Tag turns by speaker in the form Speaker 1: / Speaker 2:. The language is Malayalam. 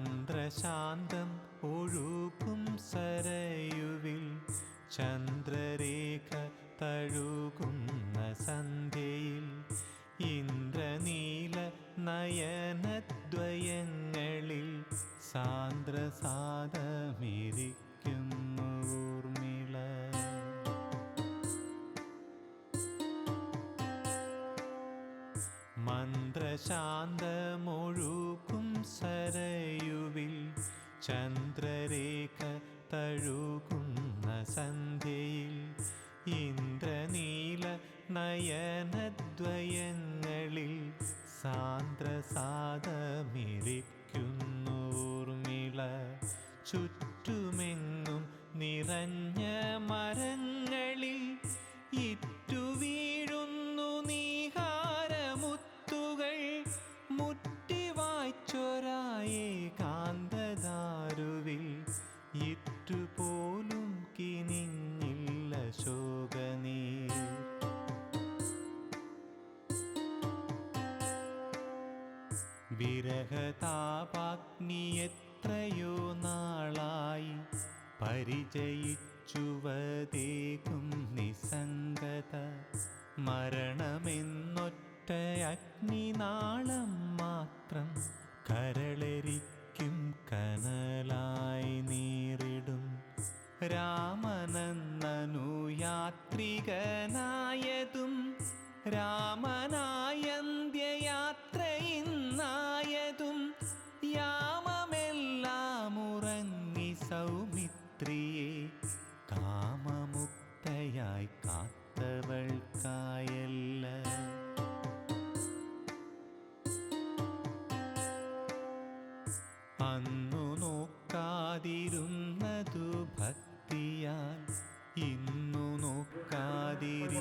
Speaker 1: മന്ത്രശാന്തം ഒഴുകും സരയുവിൽ ചന്ദ്രരേഖ തഴുകുന്ന സന്ധ്യയിൽ ഇന്ദ്ര നയനദ്വയങ്ങളിൽ സാന്ദ്രസാദമിരിക്കുന്നു ഊർമിള. മന്ത്രശാന്തമൊഴുകും സരയുവിൽ ചന്ദ്രരേഖ തഴുകുന്ന സന്ധ്യയിൽ ഇന്ദ്രനീല നയനദ്വയങ്ങളിൽ സാന്ദ്രസാദമിരിക്കുന്നു ഊർമിള ചുറ്റുമെങ്ങും വിരഹതാപാഗ്നി എത്രയോ നാളായി പരിചയിച്ചുവതേകും നിസംഗത മരണമെന്നൊറ്റ അഗ്നിനാളം മാത്രം കരളരിക്കും കനലായി നീറിടും രാമനെന്നനു യാത്രികനായതും രാമനായന്ത്യയാത്രയിന്നായതും രാത്രിയെ കാമമുക്തയായി കാത്തവൾക്കായല്ല അന്നു നോക്കാതിരുന്നതു ഭക്തിയാൽ ഇന്നു നോക്കാതിരി